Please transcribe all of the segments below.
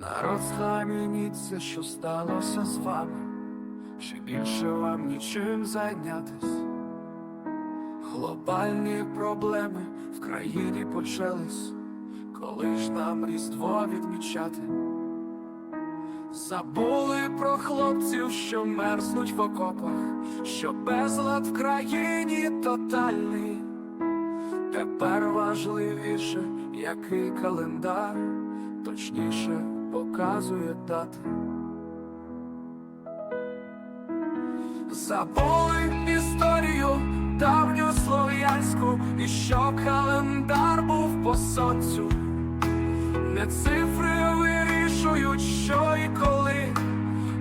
Народ схаменіться, що сталося з вами, ще більше вам нічим зайнятись. Глобальні проблеми в країні почались, коли ж нам різдво відмічати. Забули про хлопців, що мерзнуть в окопах, що безлад в країні тотальний. Тепер важливіше, який календар точніше показує дати. Забули історію давню слов'янську, і що календар був по сонцю. Не цифри вирішують, що і коли,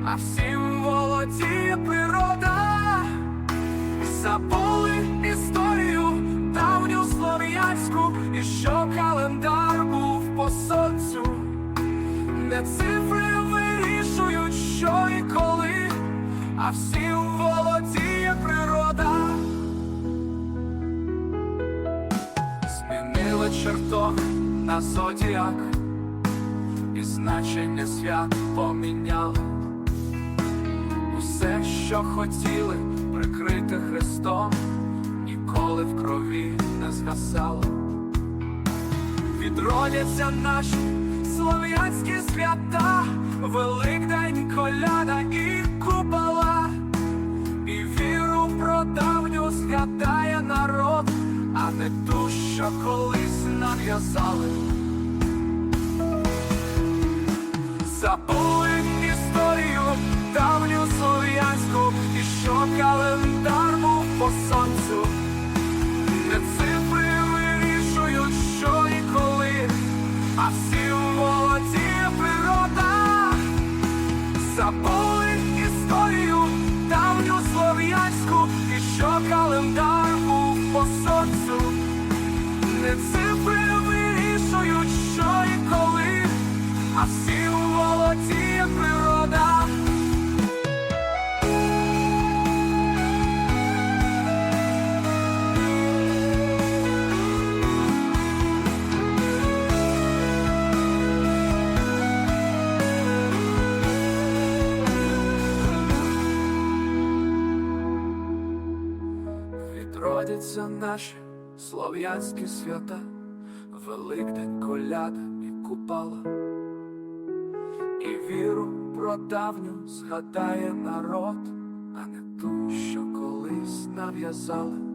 а всім володіє природа. Забули історію давню слов'янську, і що календар був по сонцю. Не цифри вирішують, що і коли, а всім володіє природа. Змінили чертог на зодіак, і значення свят поміняли. Усе, що хотіли прикрити Христом, ніколи в крові не згасало. Відродяться наші слов'янські свята, Великдень, коляда і купола, і віру про давню згадає народ, а не ту, що колись нав'язали. Забули історію давню слов'янську, і що календар був по сонцю. Не Не цифри вирішують, що і коли, а всім володіє природа. Відродяться наші слов'янські свята, Великдень, коляда і купала, і віру про давню згадає народ, а не ту, що колись нав'язали.